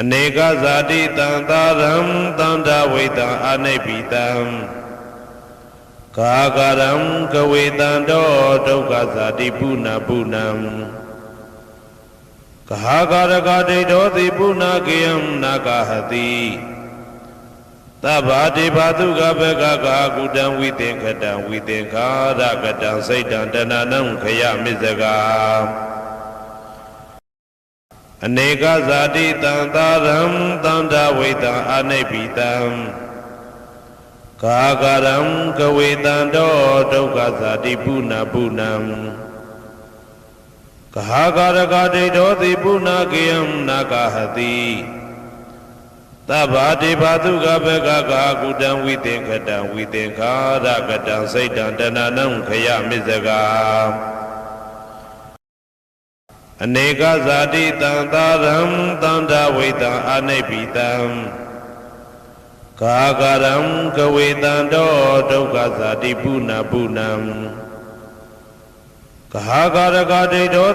အနေကဇာတိတံသာရံတန္တဝိတံအနိဗ္ဗိတံကာကရံကဝေတံတောဒုက္ခဇာတိပုဏ္ဏပုဏ္ဏံကဟာကာရကဒိဋ္ဌောတိပုဏ္ဏကေယံနာဂဟတိသဗ္ဗာတိဘာတုကဘကကာကုတံဝိသင်္ခတံဝိသင်္ခာရကတံစိတ်တံတဏနံခယမစ္စကာ အနေကဇာတိတံသာရံတန္တဝိတံအနိဗ္ဗိတံကာကရံကဝေတံတောဒုက္ခဇာတိပုဏ္ဏပုဏ္ဏံကဟာကာရကဒိဋ္ဌောတိပုဏ္ဏကေယံနာဂဟတိသဗ္ဗာတိဘာတုကဘကကာကုတံဝိသင်္ခတံဝိသင်္ခာရကတံစိတ်တံတဏနံခယမစ္စကာ အနေကဇာတိတံသာရံတန္တဝိတံအနိဗ္ဗိတံကာကရံကဝေတံတောဒုက္ခဇာတိပုဏ္ဏပုဏ္ဏံကဟာကာရကဒိဋ္ဌော